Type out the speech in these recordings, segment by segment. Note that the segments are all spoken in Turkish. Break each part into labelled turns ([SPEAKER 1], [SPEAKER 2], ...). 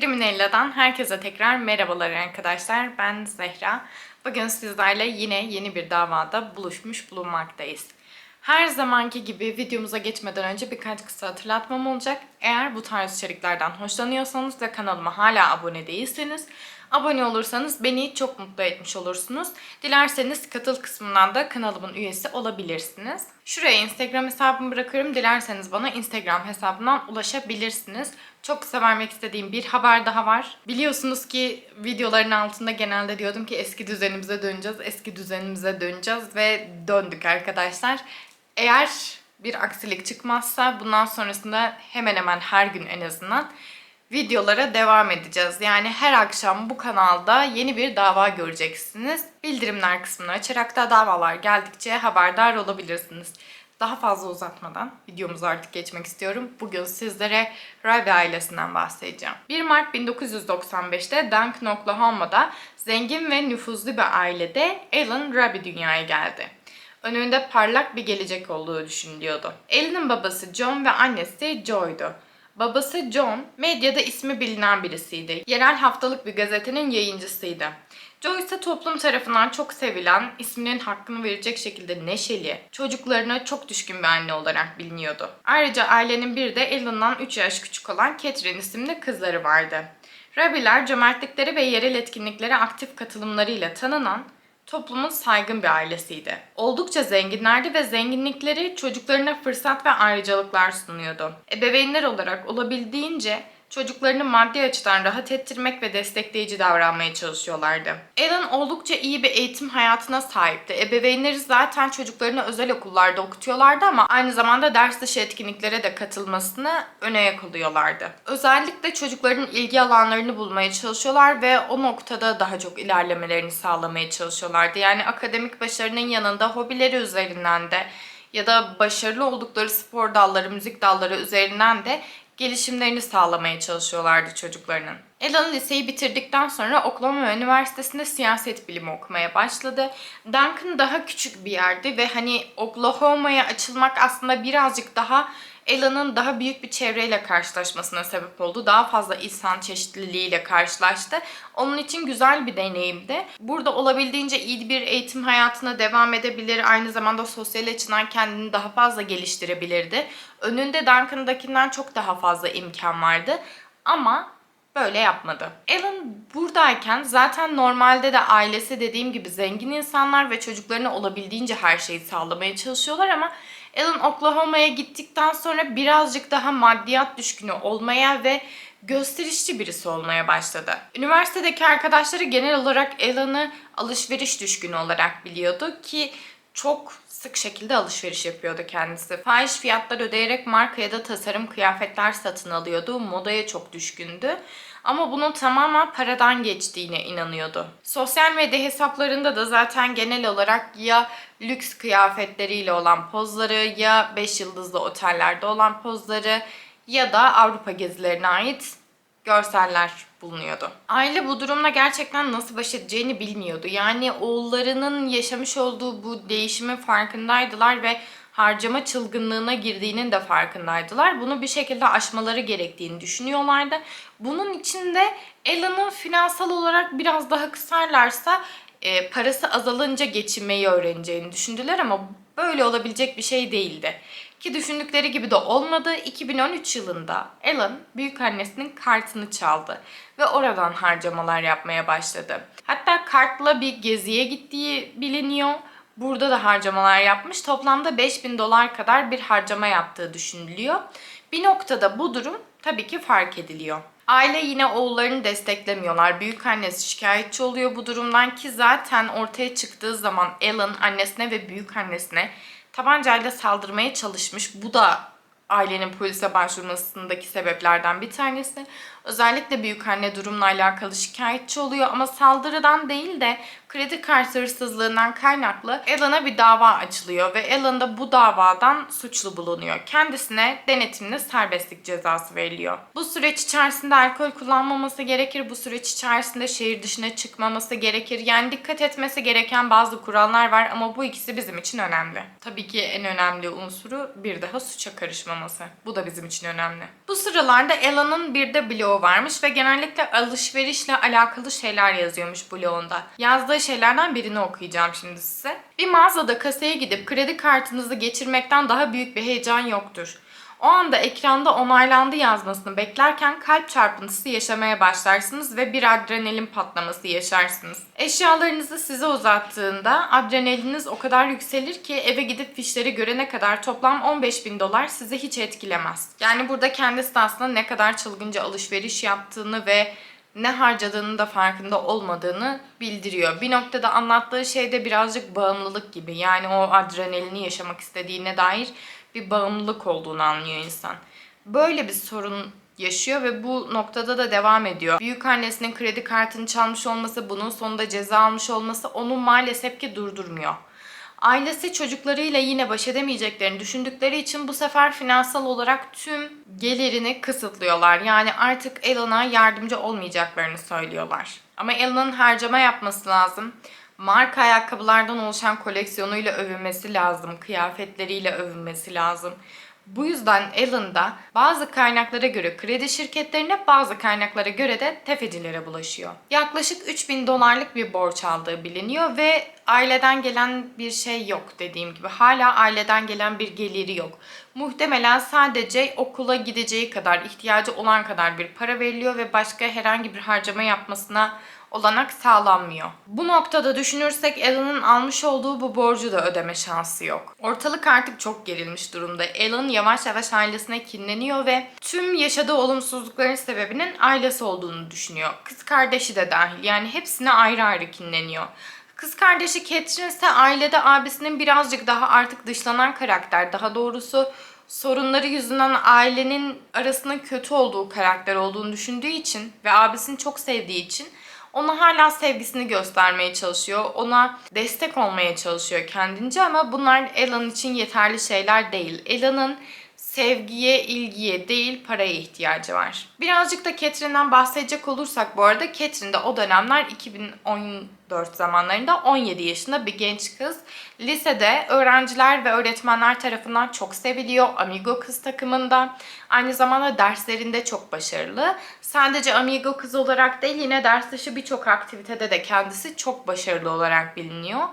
[SPEAKER 1] Kriminella'dan herkese tekrar merhabalar arkadaşlar. Ben Zehra. Bugün sizlerle yine yeni bir davada buluşmuş bulunmaktayız. Her zamanki gibi videomuza geçmeden önce birkaç kısa hatırlatmam olacak. Eğer bu tarz içeriklerden hoşlanıyorsanız ve kanalıma hala abone değilseniz abone olursanız beni çok mutlu etmiş olursunuz. Dilerseniz katıl kısmından da kanalımın üyesi olabilirsiniz. Şuraya Instagram hesabımı bırakıyorum. Dilerseniz bana Instagram hesabından ulaşabilirsiniz. Çok kısa vermek istediğim bir haber daha var. Biliyorsunuz ki videoların altında genelde diyordum ki eski düzenimize döneceğiz, eski düzenimize döneceğiz ve döndük arkadaşlar. Eğer bir aksilik çıkmazsa bundan sonrasında hemen hemen her gün en azından videolara devam edeceğiz. Yani her akşam bu kanalda yeni bir dava göreceksiniz. Bildirimler kısmını açarak da davalar geldikçe haberdar olabilirsiniz. Daha fazla uzatmadan videomuza artık geçmek istiyorum. Bugün sizlere Rabi ailesinden bahsedeceğim. 1 Mart 1995'te Duncan, Oklahoma'da zengin ve nüfuzlu bir ailede Alan Rabi dünyaya geldi. Önünde parlak bir gelecek olduğu düşünülüyordu. Alan'ın babası John ve annesi Joy'du. Babası John, medyada ismi bilinen birisiydi. Yerel haftalık bir gazetenin yayıncısıydı. Joe ise toplum tarafından çok sevilen, isminin hakkını verecek şekilde neşeli, çocuklarına çok düşkün bir anne olarak biliniyordu. Ayrıca ailenin bir de Alan'dan 3 yaş küçük olan Catherine isimli kızları vardı. Rabiler cömertlikleri ve yerel etkinliklere aktif katılımlarıyla tanınan, toplumun saygın bir ailesiydi. Oldukça zenginlerdi ve zenginlikleri çocuklarına fırsat ve ayrıcalıklar sunuyordu. Ebeveynler olarak olabildiğince çocuklarını maddi açıdan rahat ettirmek ve destekleyici davranmaya çalışıyorlardı. Alan oldukça iyi bir eğitim hayatına sahipti. Ebeveynleri zaten çocuklarını özel okullarda okutuyorlardı ama aynı zamanda ders dışı etkinliklere de katılmasını öne yak oluyorlardı. Özellikle çocukların ilgi alanlarını bulmaya çalışıyorlar ve o noktada daha çok ilerlemelerini sağlamaya çalışıyorlardı. Yani akademik başarının yanında hobileri üzerinden de ya da başarılı oldukları spor dalları, müzik dalları üzerinden de gelişimlerini sağlamaya çalışıyorlardı çocuklarının. Alan liseyi bitirdikten sonra Oklahoma Üniversitesi'nde siyaset bilimi okumaya başladı. Duncan daha küçük bir yerdi ve hani Oklahoma'ya açılmak aslında birazcık daha Alan'ın daha büyük bir çevreyle karşılaşmasına sebep oldu. Daha fazla insan çeşitliliğiyle karşılaştı. Onun için güzel bir deneyimdi. Burada olabildiğince iyi bir eğitim hayatına devam edebilir. Aynı zamanda sosyal açıdan kendini daha fazla geliştirebilirdi. Önünde Duncan'dakinden çok daha fazla imkan vardı. Ama böyle yapmadı. Alan buradayken zaten normalde de ailesi dediğim gibi zengin insanlar ve çocuklarına olabildiğince her şeyi sağlamaya çalışıyorlar ama Alan Oklahoma'ya gittikten sonra birazcık daha maddiyat düşkünü olmaya ve gösterişçi birisi olmaya başladı. Üniversitedeki arkadaşları genel olarak Alan'ı alışveriş düşkünü olarak biliyordu ki çok sık şekilde alışveriş yapıyordu kendisi. Fahiş fiyatlar ödeyerek marka ya da tasarım kıyafetler satın alıyordu. Modaya çok düşkündü. Ama bunun tamamen paradan geçtiğine inanıyordu. Sosyal medya hesaplarında da zaten genel olarak ya lüks kıyafetleriyle olan pozları ya 5 yıldızlı otellerde olan pozları ya da Avrupa gezilerine ait görseller bulunuyordu. Aile bu durumla gerçekten nasıl baş edeceğini bilmiyordu. Yani oğullarının yaşamış olduğu bu değişimin farkındaydılar ve harcama çılgınlığına girdiğinin de farkındaydılar. Bunu bir şekilde aşmaları gerektiğini düşünüyorlardı. Bunun için de finansal olarak biraz daha kısarlarsa e, parası azalınca geçinmeyi öğreneceğini düşündüler ama böyle olabilecek bir şey değildi. Ki düşündükleri gibi de olmadı. 2013 yılında Alan büyük annesinin kartını çaldı ve oradan harcamalar yapmaya başladı. Hatta kartla bir geziye gittiği biliniyor. Burada da harcamalar yapmış. Toplamda 5000 dolar kadar bir harcama yaptığı düşünülüyor. Bir noktada bu durum tabii ki fark ediliyor. Aile yine oğullarını desteklemiyorlar. Büyük annesi şikayetçi oluyor bu durumdan ki zaten ortaya çıktığı zaman Alan annesine ve büyük annesine tabancayla saldırmaya çalışmış. Bu da ailenin polise başvurmasındaki sebeplerden bir tanesi. Özellikle büyük anne durumla alakalı şikayetçi oluyor ama saldırıdan değil de kredi kartı hırsızlığından kaynaklı Alan'a bir dava açılıyor ve Alan da bu davadan suçlu bulunuyor. Kendisine denetimli serbestlik cezası veriliyor. Bu süreç içerisinde alkol kullanmaması gerekir. Bu süreç içerisinde şehir dışına çıkmaması gerekir. Yani dikkat etmesi gereken bazı kurallar var ama bu ikisi bizim için önemli. Tabii ki en önemli unsuru bir daha suça karışmaması. Bu da bizim için önemli. Bu sıralarda Alan'ın bir de blogu varmış ve genellikle alışverişle alakalı şeyler yazıyormuş blogunda. Yazdığı şeylerden birini okuyacağım şimdi size. Bir mağazada kasaya gidip kredi kartınızı geçirmekten daha büyük bir heyecan yoktur. O anda ekranda onaylandı yazmasını beklerken kalp çarpıntısı yaşamaya başlarsınız ve bir adrenalin patlaması yaşarsınız. Eşyalarınızı size uzattığında adrenaliniz o kadar yükselir ki eve gidip fişleri görene kadar toplam 15 bin dolar sizi hiç etkilemez. Yani burada kendisi de aslında ne kadar çılgınca alışveriş yaptığını ve ne harcadığının da farkında olmadığını bildiriyor. Bir noktada anlattığı şey de birazcık bağımlılık gibi. Yani o adrenalini yaşamak istediğine dair bir bağımlılık olduğunu anlıyor insan. Böyle bir sorun yaşıyor ve bu noktada da devam ediyor. Büyük annesinin kredi kartını çalmış olması, bunun sonunda ceza almış olması onu maalesef ki durdurmuyor. Ailesi çocuklarıyla yine baş edemeyeceklerini düşündükleri için bu sefer finansal olarak tüm gelirini kısıtlıyorlar. Yani artık Alan'a yardımcı olmayacaklarını söylüyorlar. Ama Alan'ın harcama yapması lazım. Marka ayakkabılardan oluşan koleksiyonuyla övünmesi lazım. Kıyafetleriyle övünmesi lazım. Bu yüzden Alan da bazı kaynaklara göre kredi şirketlerine bazı kaynaklara göre de tefecilere bulaşıyor. Yaklaşık 3000 dolarlık bir borç aldığı biliniyor ve aileden gelen bir şey yok dediğim gibi. Hala aileden gelen bir geliri yok. Muhtemelen sadece okula gideceği kadar, ihtiyacı olan kadar bir para veriliyor ve başka herhangi bir harcama yapmasına olanak sağlanmıyor. Bu noktada düşünürsek Alan'ın almış olduğu bu borcu da ödeme şansı yok. Ortalık artık çok gerilmiş durumda. Alan yavaş yavaş ailesine kinleniyor ve tüm yaşadığı olumsuzlukların sebebinin ailesi olduğunu düşünüyor. Kız kardeşi de dahil yani hepsine ayrı ayrı kinleniyor. Kız kardeşi Catherine ise ailede abisinin birazcık daha artık dışlanan karakter. Daha doğrusu sorunları yüzünden ailenin arasının kötü olduğu karakter olduğunu düşündüğü için ve abisini çok sevdiği için ona hala sevgisini göstermeye çalışıyor. Ona destek olmaya çalışıyor kendince ama bunlar Alan için yeterli şeyler değil. Alan'ın sevgiye, ilgiye değil paraya ihtiyacı var. Birazcık da Catherine'den bahsedecek olursak bu arada Catherine de o dönemler 2014 zamanlarında 17 yaşında bir genç kız. Lisede öğrenciler ve öğretmenler tarafından çok seviliyor. Amigo kız takımında. Aynı zamanda derslerinde çok başarılı. Sadece Amigo kız olarak değil yine ders dışı birçok aktivitede de kendisi çok başarılı olarak biliniyor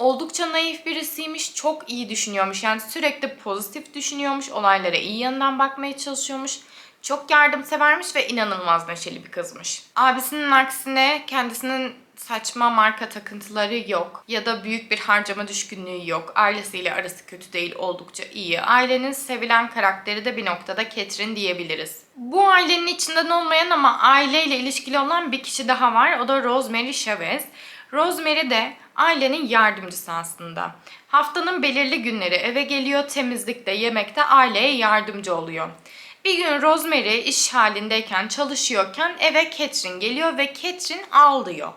[SPEAKER 1] oldukça naif birisiymiş. Çok iyi düşünüyormuş. Yani sürekli pozitif düşünüyormuş. Olaylara iyi yanından bakmaya çalışıyormuş. Çok yardımsevermiş ve inanılmaz neşeli bir kızmış. Abisinin aksine kendisinin saçma marka takıntıları yok ya da büyük bir harcama düşkünlüğü yok. Ailesiyle arası kötü değil, oldukça iyi. Ailenin sevilen karakteri de bir noktada Catherine diyebiliriz. Bu ailenin içinden olmayan ama aileyle ilişkili olan bir kişi daha var. O da Rosemary Chavez. Rosemary de ailenin yardımcısı aslında. Haftanın belirli günleri eve geliyor, temizlikte, yemekte aileye yardımcı oluyor. Bir gün Rosemary iş halindeyken, çalışıyorken eve Catherine geliyor ve Catherine ağlıyor.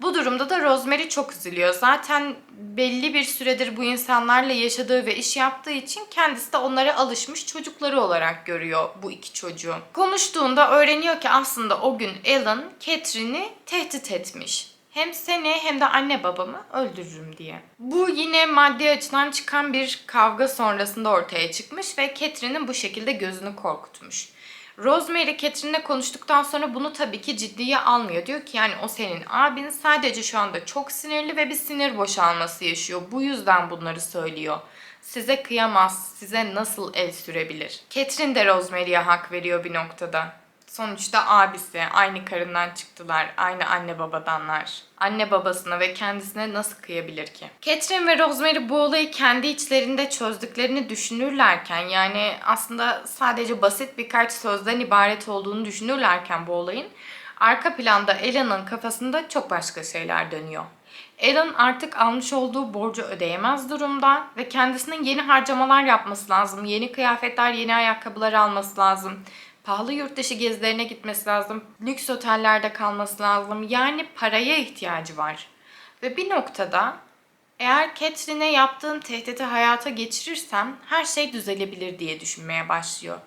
[SPEAKER 1] Bu durumda da Rosemary çok üzülüyor. Zaten belli bir süredir bu insanlarla yaşadığı ve iş yaptığı için kendisi de onlara alışmış çocukları olarak görüyor bu iki çocuğu. Konuştuğunda öğreniyor ki aslında o gün Alan Catherine'i tehdit etmiş hem seni hem de anne babamı öldürürüm diye. Bu yine maddi açıdan çıkan bir kavga sonrasında ortaya çıkmış ve Catherine'in bu şekilde gözünü korkutmuş. Rosemary Catherine'le konuştuktan sonra bunu tabii ki ciddiye almıyor. Diyor ki yani o senin abin sadece şu anda çok sinirli ve bir sinir boşalması yaşıyor. Bu yüzden bunları söylüyor. Size kıyamaz, size nasıl el sürebilir? Catherine de Rosemary'e hak veriyor bir noktada. Sonuçta abisi, aynı karından çıktılar, aynı anne babadanlar. Anne babasına ve kendisine nasıl kıyabilir ki? Catherine ve Rosemary bu olayı kendi içlerinde çözdüklerini düşünürlerken yani aslında sadece basit birkaç sözden ibaret olduğunu düşünürlerken bu olayın arka planda Ellen'ın kafasında çok başka şeyler dönüyor. Ellen artık almış olduğu borcu ödeyemez durumda ve kendisinin yeni harcamalar yapması lazım. Yeni kıyafetler, yeni ayakkabılar alması lazım pahalı yurt dışı gezilerine gitmesi lazım. Lüks otellerde kalması lazım. Yani paraya ihtiyacı var. Ve bir noktada eğer Catherine'e yaptığım tehdidi hayata geçirirsem her şey düzelebilir diye düşünmeye başlıyor.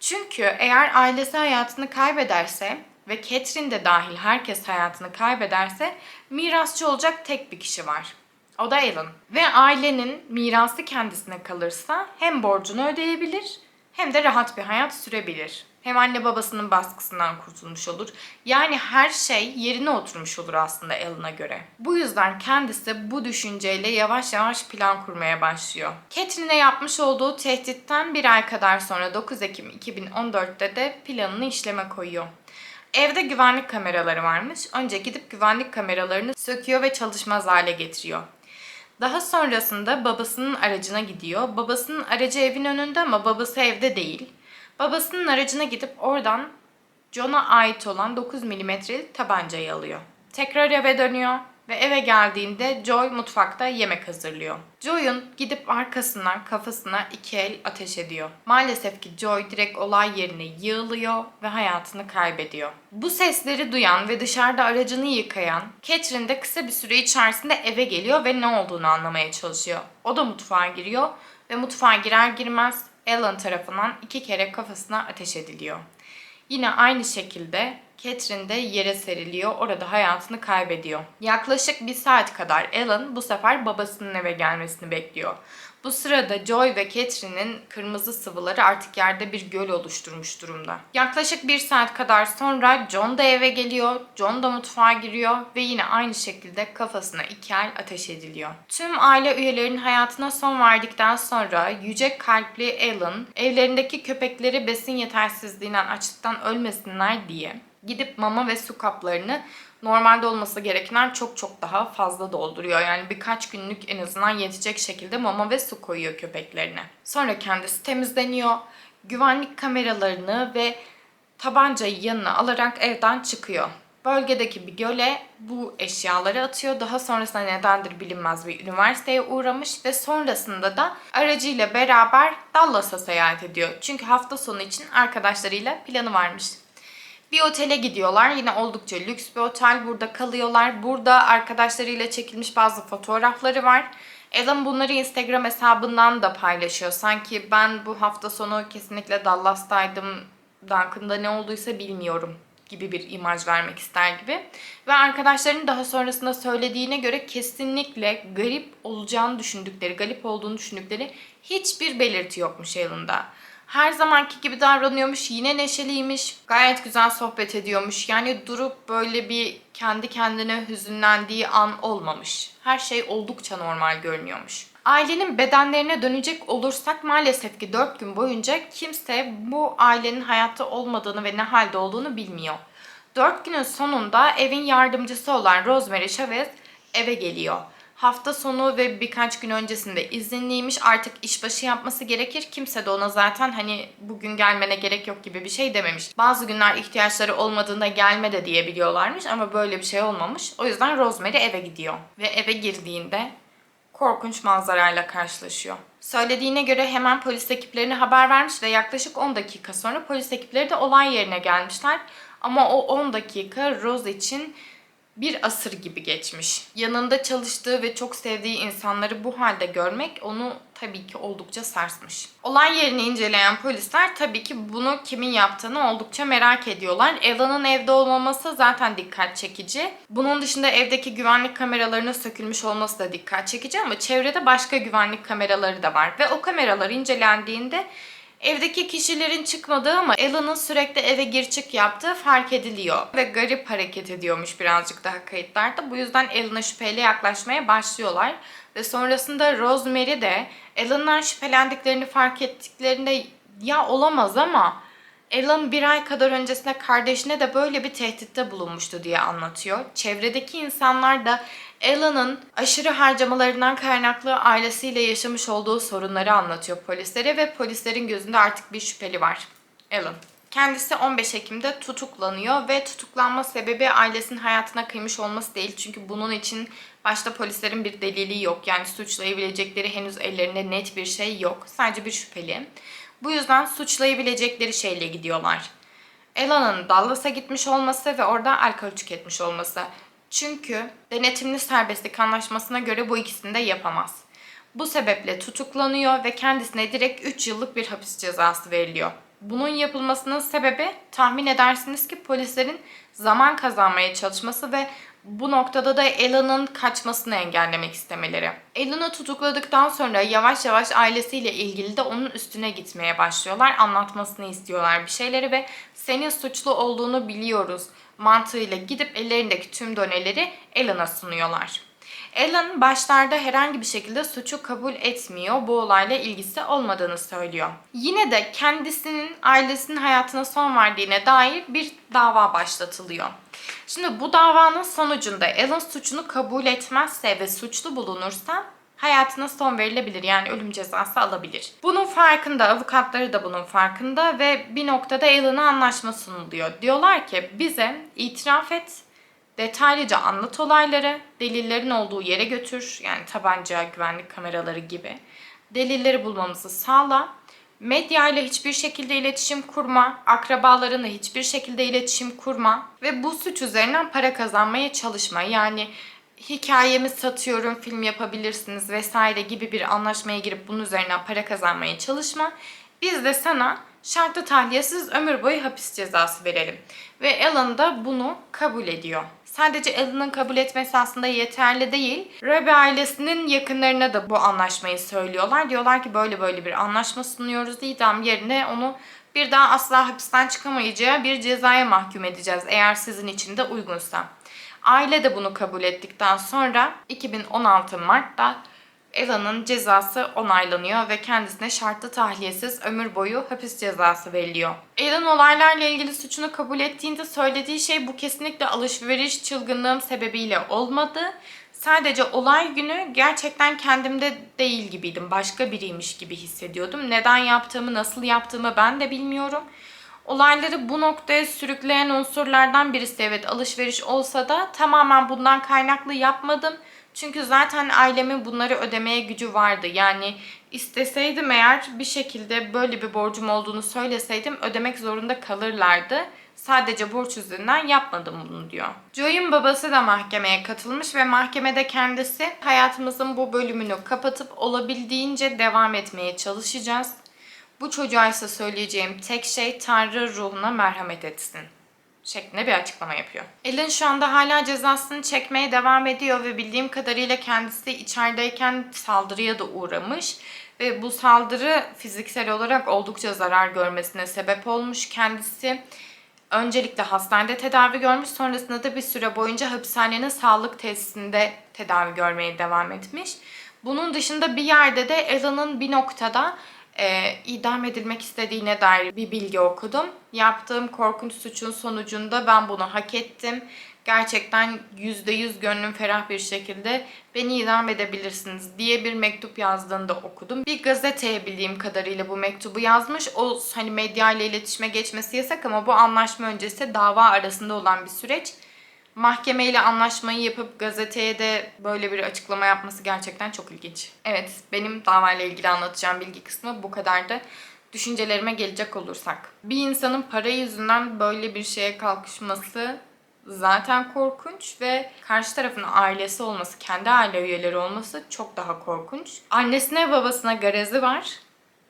[SPEAKER 1] Çünkü eğer ailesi hayatını kaybederse ve Catherine de dahil herkes hayatını kaybederse mirasçı olacak tek bir kişi var. O da Alan. Ve ailenin mirası kendisine kalırsa hem borcunu ödeyebilir hem de rahat bir hayat sürebilir. Hem anne babasının baskısından kurtulmuş olur. Yani her şey yerine oturmuş olur aslında Alan'a göre. Bu yüzden kendisi bu düşünceyle yavaş yavaş plan kurmaya başlıyor. Catherine'e yapmış olduğu tehditten bir ay kadar sonra 9 Ekim 2014'te de planını işleme koyuyor. Evde güvenlik kameraları varmış. Önce gidip güvenlik kameralarını söküyor ve çalışmaz hale getiriyor. Daha sonrasında babasının aracına gidiyor. Babasının aracı evin önünde ama babası evde değil. Babasının aracına gidip oradan John'a ait olan 9 milimetrelik tabancayı alıyor. Tekrar eve dönüyor ve eve geldiğinde Joy mutfakta yemek hazırlıyor. Joy'un gidip arkasından kafasına iki el ateş ediyor. Maalesef ki Joy direkt olay yerine yığılıyor ve hayatını kaybediyor. Bu sesleri duyan ve dışarıda aracını yıkayan Catherine de kısa bir süre içerisinde eve geliyor ve ne olduğunu anlamaya çalışıyor. O da mutfağa giriyor ve mutfağa girer girmez Alan tarafından iki kere kafasına ateş ediliyor. Yine aynı şekilde Catherine de yere seriliyor. Orada hayatını kaybediyor. Yaklaşık bir saat kadar Alan bu sefer babasının eve gelmesini bekliyor. Bu sırada Joy ve Catherine'in kırmızı sıvıları artık yerde bir göl oluşturmuş durumda. Yaklaşık bir saat kadar sonra John da eve geliyor. John da mutfağa giriyor ve yine aynı şekilde kafasına iki el ateş ediliyor. Tüm aile üyelerinin hayatına son verdikten sonra yüce kalpli Alan evlerindeki köpekleri besin yetersizliğinden açlıktan ölmesinler diye gidip mama ve su kaplarını normalde olması gerekenden çok çok daha fazla dolduruyor. Yani birkaç günlük en azından yetecek şekilde mama ve su koyuyor köpeklerine. Sonra kendisi temizleniyor. Güvenlik kameralarını ve tabancayı yanına alarak evden çıkıyor. Bölgedeki bir göle bu eşyaları atıyor. Daha sonrasında nedendir bilinmez bir üniversiteye uğramış ve sonrasında da aracıyla beraber Dallas'a seyahat ediyor. Çünkü hafta sonu için arkadaşlarıyla planı varmış. Bir otele gidiyorlar. Yine oldukça lüks bir otel. Burada kalıyorlar. Burada arkadaşlarıyla çekilmiş bazı fotoğrafları var. Alan bunları Instagram hesabından da paylaşıyor. Sanki ben bu hafta sonu kesinlikle Dallas'taydım. Duncan'da ne olduysa bilmiyorum gibi bir imaj vermek ister gibi. Ve arkadaşlarının daha sonrasında söylediğine göre kesinlikle garip olacağını düşündükleri, garip olduğunu düşündükleri hiçbir belirti yokmuş Alan'da her zamanki gibi davranıyormuş. Yine neşeliymiş. Gayet güzel sohbet ediyormuş. Yani durup böyle bir kendi kendine hüzünlendiği an olmamış. Her şey oldukça normal görünüyormuş. Ailenin bedenlerine dönecek olursak maalesef ki 4 gün boyunca kimse bu ailenin hayatta olmadığını ve ne halde olduğunu bilmiyor. 4 günün sonunda evin yardımcısı olan Rosemary Chavez eve geliyor hafta sonu ve birkaç gün öncesinde izinliymiş. Artık işbaşı yapması gerekir. Kimse de ona zaten hani bugün gelmene gerek yok gibi bir şey dememiş. Bazı günler ihtiyaçları olmadığında gelme de diyebiliyorlarmış ama böyle bir şey olmamış. O yüzden Rosemary eve gidiyor. Ve eve girdiğinde korkunç manzarayla karşılaşıyor. Söylediğine göre hemen polis ekiplerine haber vermiş ve yaklaşık 10 dakika sonra polis ekipleri de olay yerine gelmişler. Ama o 10 dakika Rose için bir asır gibi geçmiş. Yanında çalıştığı ve çok sevdiği insanları bu halde görmek onu tabii ki oldukça sarsmış. Olay yerini inceleyen polisler tabii ki bunu kimin yaptığını oldukça merak ediyorlar. Alan'ın evde olmaması zaten dikkat çekici. Bunun dışında evdeki güvenlik kameralarının sökülmüş olması da dikkat çekici ama çevrede başka güvenlik kameraları da var. Ve o kameralar incelendiğinde Evdeki kişilerin çıkmadığı ama Alan'ın sürekli eve gir çık yaptığı fark ediliyor. Ve garip hareket ediyormuş birazcık daha kayıtlarda. Bu yüzden Alan'a şüpheyle yaklaşmaya başlıyorlar. Ve sonrasında Rosemary de Alan'dan şüphelendiklerini fark ettiklerinde ya olamaz ama Alan bir ay kadar öncesinde kardeşine de böyle bir tehditte bulunmuştu diye anlatıyor. Çevredeki insanlar da Alan'ın aşırı harcamalarından kaynaklı ailesiyle yaşamış olduğu sorunları anlatıyor polislere ve polislerin gözünde artık bir şüpheli var. Alan. Kendisi 15 Ekim'de tutuklanıyor ve tutuklanma sebebi ailesinin hayatına kıymış olması değil. Çünkü bunun için başta polislerin bir delili yok. Yani suçlayabilecekleri henüz ellerinde net bir şey yok. Sadece bir şüpheli. Bu yüzden suçlayabilecekleri şeyle gidiyorlar. Ela'nın Dallas'a gitmiş olması ve orada alkol tüketmiş olması. Çünkü denetimli serbestlik anlaşmasına göre bu ikisini de yapamaz. Bu sebeple tutuklanıyor ve kendisine direkt 3 yıllık bir hapis cezası veriliyor. Bunun yapılmasının sebebi tahmin edersiniz ki polislerin zaman kazanmaya çalışması ve bu noktada da Alan'ın kaçmasını engellemek istemeleri. Alan'ı tutukladıktan sonra yavaş yavaş ailesiyle ilgili de onun üstüne gitmeye başlıyorlar. Anlatmasını istiyorlar bir şeyleri ve senin suçlu olduğunu biliyoruz mantığıyla gidip ellerindeki tüm doneleri Alan'a sunuyorlar. Alan başlarda herhangi bir şekilde suçu kabul etmiyor. Bu olayla ilgisi olmadığını söylüyor. Yine de kendisinin ailesinin hayatına son verdiğine dair bir dava başlatılıyor. Şimdi bu davanın sonucunda Alan suçunu kabul etmezse ve suçlu bulunursa hayatına son verilebilir. Yani ölüm cezası alabilir. Bunun farkında, avukatları da bunun farkında ve bir noktada Alan'a anlaşma sunuluyor. Diyorlar ki bize itiraf et, detaylıca anlat olayları, delillerin olduğu yere götür. Yani tabanca, güvenlik kameraları gibi. Delilleri bulmamızı sağla. Medya ile hiçbir şekilde iletişim kurma, akrabalarına hiçbir şekilde iletişim kurma ve bu suç üzerinden para kazanmaya çalışma. Yani hikayemi satıyorum, film yapabilirsiniz vesaire gibi bir anlaşmaya girip bunun üzerinden para kazanmaya çalışma. Biz de sana şartlı tahliyesiz ömür boyu hapis cezası verelim. Ve Alan da bunu kabul ediyor. Sadece Alan'ın kabul etmesi aslında yeterli değil. Rebe ailesinin yakınlarına da bu anlaşmayı söylüyorlar. Diyorlar ki böyle böyle bir anlaşma sunuyoruz. İdam yerine onu bir daha asla hapisten çıkamayacağı bir cezaya mahkum edeceğiz eğer sizin için de uygunsa. Aile de bunu kabul ettikten sonra 2016 Mart'ta Ela'nın cezası onaylanıyor ve kendisine şartlı tahliyesiz ömür boyu hapis cezası veriliyor. Elan olaylarla ilgili suçunu kabul ettiğinde söylediği şey bu kesinlikle alışveriş çılgınlığım sebebiyle olmadı. Sadece olay günü gerçekten kendimde değil gibiydim. Başka biriymiş gibi hissediyordum. Neden yaptığımı, nasıl yaptığımı ben de bilmiyorum. Olayları bu noktaya sürükleyen unsurlardan birisi evet alışveriş olsa da tamamen bundan kaynaklı yapmadım. Çünkü zaten ailemin bunları ödemeye gücü vardı. Yani isteseydim eğer bir şekilde böyle bir borcum olduğunu söyleseydim ödemek zorunda kalırlardı. Sadece borç yüzünden yapmadım bunu diyor. Joy'un babası da mahkemeye katılmış ve mahkemede kendisi hayatımızın bu bölümünü kapatıp olabildiğince devam etmeye çalışacağız. Bu çocuğa ise söyleyeceğim tek şey Tanrı ruhuna merhamet etsin şeklinde bir açıklama yapıyor. Elin şu anda hala cezasını çekmeye devam ediyor ve bildiğim kadarıyla kendisi içerideyken saldırıya da uğramış ve bu saldırı fiziksel olarak oldukça zarar görmesine sebep olmuş. Kendisi öncelikle hastanede tedavi görmüş, sonrasında da bir süre boyunca hapishanenin sağlık tesisinde tedavi görmeye devam etmiş. Bunun dışında bir yerde de Ela'nın bir noktada e, idam edilmek istediğine dair bir bilgi okudum. Yaptığım korkunç suçun sonucunda ben bunu hak ettim. Gerçekten %100 gönlüm ferah bir şekilde beni idam edebilirsiniz diye bir mektup yazdığını da okudum. Bir gazeteye bildiğim kadarıyla bu mektubu yazmış. O hani medya ile iletişime geçmesi yasak ama bu anlaşma öncesi dava arasında olan bir süreç mahkemeyle anlaşmayı yapıp gazeteye de böyle bir açıklama yapması gerçekten çok ilginç. Evet, benim davayla ilgili anlatacağım bilgi kısmı bu kadardı. Düşüncelerime gelecek olursak. Bir insanın para yüzünden böyle bir şeye kalkışması zaten korkunç ve karşı tarafın ailesi olması, kendi aile üyeleri olması çok daha korkunç. Annesine babasına garezi var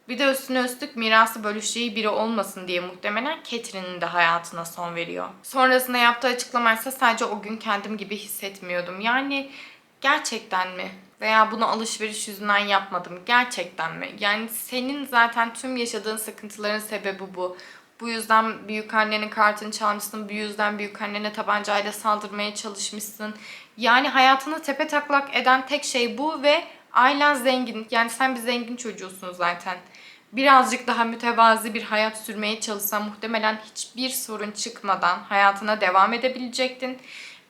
[SPEAKER 1] bir de üstüne üstlük mirası bölüşeceği biri olmasın diye muhtemelen Catherine'in de hayatına son veriyor. Sonrasında yaptığı açıklamaysa sadece o gün kendim gibi hissetmiyordum. Yani gerçekten mi? Veya bunu alışveriş yüzünden yapmadım. Gerçekten mi? Yani senin zaten tüm yaşadığın sıkıntıların sebebi bu. Bu yüzden büyük annenin kartını çalmışsın. Bu yüzden büyük annene tabancayla saldırmaya çalışmışsın. Yani hayatını tepe taklak eden tek şey bu ve ailen zengin. Yani sen bir zengin çocuğusun zaten birazcık daha mütevazi bir hayat sürmeye çalışsan muhtemelen hiçbir sorun çıkmadan hayatına devam edebilecektin.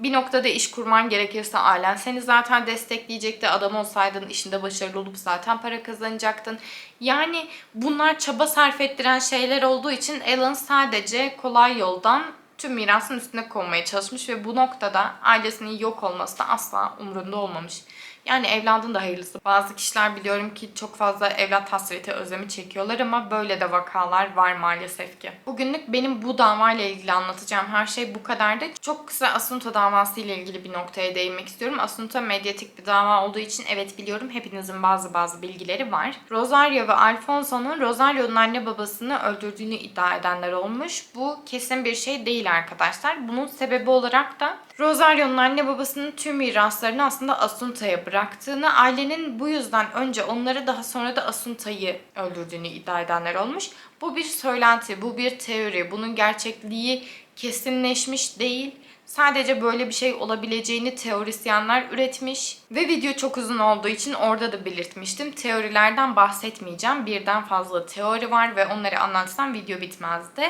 [SPEAKER 1] Bir noktada iş kurman gerekirse ailen seni zaten destekleyecekti. Adam olsaydın işinde başarılı olup zaten para kazanacaktın. Yani bunlar çaba sarf ettiren şeyler olduğu için Alan sadece kolay yoldan tüm mirasın üstüne konmaya çalışmış ve bu noktada ailesinin yok olması da asla umrunda olmamış. Yani evladın da hayırlısı. Bazı kişiler biliyorum ki çok fazla evlat hasreti özlemi çekiyorlar ama böyle de vakalar var maalesef ki. Bugünlük benim bu davayla ilgili anlatacağım her şey bu kadardı. Çok kısa Asunta davası ile ilgili bir noktaya değinmek istiyorum. Asunta medyatik bir dava olduğu için evet biliyorum hepinizin bazı bazı bilgileri var. Rosario ve Alfonso'nun Rosario'nun anne babasını öldürdüğünü iddia edenler olmuş. Bu kesin bir şey değil arkadaşlar. Bunun sebebi olarak da Rosario'nun anne babasının tüm miraslarını aslında Asunta'ya bıraktığını, ailenin bu yüzden önce onları daha sonra da Asunta'yı öldürdüğünü iddia edenler olmuş. Bu bir söylenti, bu bir teori. Bunun gerçekliği kesinleşmiş değil. Sadece böyle bir şey olabileceğini teorisyenler üretmiş. Ve video çok uzun olduğu için orada da belirtmiştim. Teorilerden bahsetmeyeceğim. Birden fazla teori var ve onları anlatsam video bitmezdi.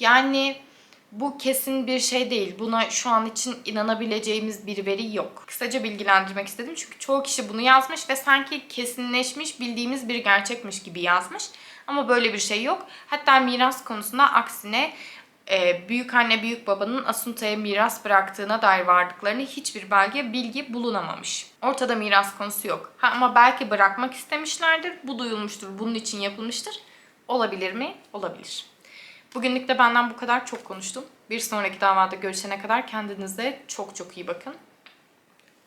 [SPEAKER 1] Yani bu kesin bir şey değil. Buna şu an için inanabileceğimiz bir veri yok. Kısaca bilgilendirmek istedim çünkü çoğu kişi bunu yazmış ve sanki kesinleşmiş bildiğimiz bir gerçekmiş gibi yazmış. Ama böyle bir şey yok. Hatta miras konusunda aksine e, büyük anne büyük babanın Asunta'ya miras bıraktığına dair vardıklarını hiçbir belge bilgi bulunamamış. Ortada miras konusu yok. Ha, ama belki bırakmak istemişlerdir. Bu duyulmuştur. Bunun için yapılmıştır. Olabilir mi? Olabilir. Bugünlük de benden bu kadar çok konuştum. Bir sonraki davada görüşene kadar kendinize çok çok iyi bakın.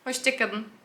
[SPEAKER 1] Hoşçakalın.